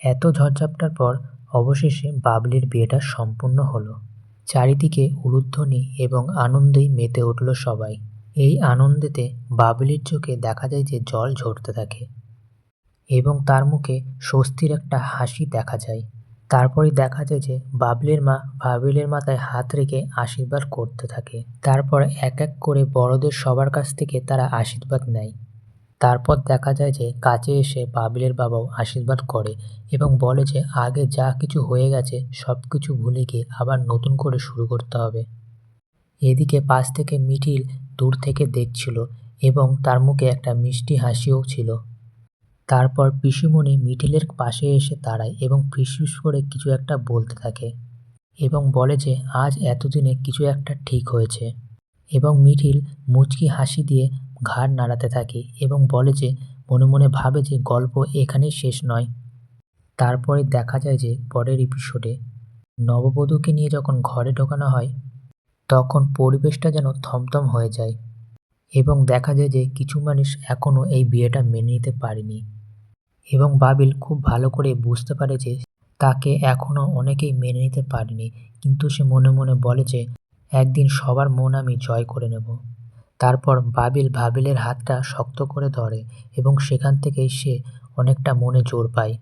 এত ঝড়ঝাপটার পর অবশেষে বাবলির বিয়েটা সম্পূর্ণ হলো। চারিদিকে উলুধ্বনি এবং আনন্দেই মেতে উঠল সবাই। এই আনন্দেতে বাবলির চোখে দেখা যায় যে জল ঝরতে থাকে এবং তার মুখে স্বস্তির একটা হাসি দেখা যায়। তারপরে দেখা যায় যে বাবলির মা বাবলির মাথায় হাত রেখে আশীর্বাদ করতে থাকে। তারপর এক এক করে বড়দের সবার কাছ থেকে তারা আশীর্বাদ নেয়। তারপর দেখা যায় যে কাছে এসে বাবলের বাবাও আশীর্বাদ করে এবং বলে যে আগে যা কিছু হয়ে গেছে, সব কিছু ভুলে গিয়ে আবার নতুন করে শুরু করতে হবে। এদিকে পাশ থেকে মিঠিল দূর থেকে দেখছিল এবং তার মুখে একটা মিষ্টি হাসিও ছিল। তারপর পিসিমণি মিঠিলের পাশে এসে দাঁড়ায় এবং ফিসফিস করে কিছু একটা বলতে থাকে এবং বলে যে আজ এতদিনে কিছু একটা ঠিক হয়েছে। এবং মিঠিল মুচকি হাসি দিয়ে ঘাড় নাড়াতে থাকে এবং বলে যে, মনে মনে ভাবে যে গল্প এখানেই শেষ নয়। তারপরে দেখা যায় যে পরের এপিসোডে নববধূকে নিয়ে যখন ঘরে ঢোকানো হয়, তখন পরিবেশটা যেন থমথম হয়ে যায় এবং দেখা যায় যে কিছু মানুষ এখনও এই বিয়েটা মেনে নিতে পারেনি এবং বাবিল খুব ভালো করে বুঝতে পারে যে তাকে এখনও অনেকেই মেনে নিতে পারেনি। কিন্তু সে মনে মনে বলে যে, একদিন সবার মন আমি জয় করে নেব। তারপর বাবিল বাবিলের হাতটা শক্ত করে ধরে এবং সেখান থেকেই সে অনেকটা মনে জোর পায়।